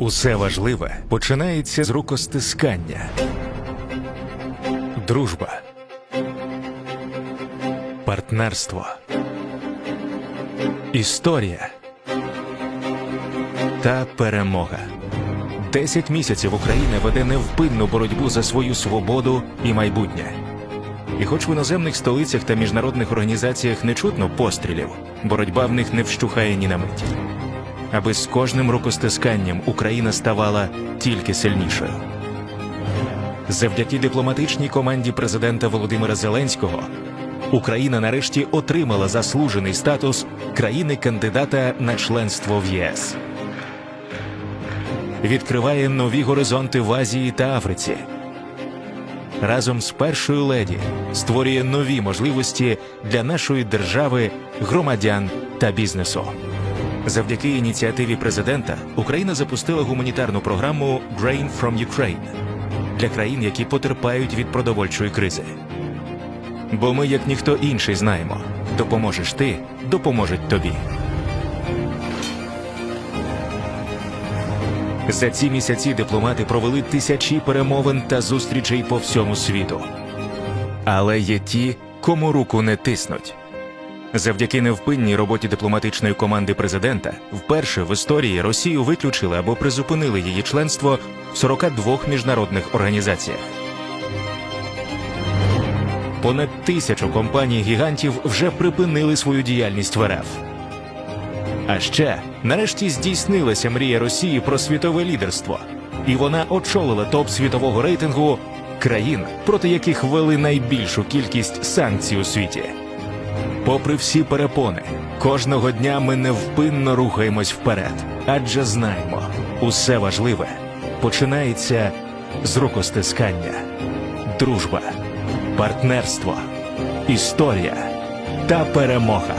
Усе важливе починається з рукостискання. Дружба. Партнерство. Історія. Та перемога. Десять місяців Україна веде невпинну боротьбу за свою свободу і майбутнє. І хоч в іноземних столицях та міжнародних організаціях не чутно пострілів, боротьба в них не вщухає ні на мить. Аби з кожним рукостисканням Україна ставала тільки сильнішою. Завдяки дипломатичній команді президента Володимира Зеленського Україна нарешті отримала заслужений статус країни-кандидата на членство в ЄС. Відкриває нові горизонти в Азії та Африці. Разом з першою леді створює нові можливості для нашої держави, громадян та бізнесу. Завдяки ініціативі президента Україна запустила гуманітарну програму Grain from Ukraine для країн, які потерпають від продовольчої кризи. Бо ми, як ніхто інший, знаємо: допоможеш ти, допоможуть тобі. За ці місяці дипломати провели тисячі перемовин та зустрічей по всьому світу. Але є ті, кому руку не тиснуть. Завдяки невпинній роботі дипломатичної команди президента вперше в історії Росію виключили або призупинили її членство в 42 міжнародних організаціях. Понад тисячу компаній гігантів вже припинили свою діяльність в РФ. А ще нарешті здійснилася мрія Росії про світове лідерство, і вона очолила топ світового рейтингу країн, проти яких ввели найбільшу кількість санкцій у світі. Попри всі перепони, кожного дня ми невпинно рухаємось вперед, адже знаємо, усе важливе починається з рукостискання, дружба, партнерство, історія та перемога.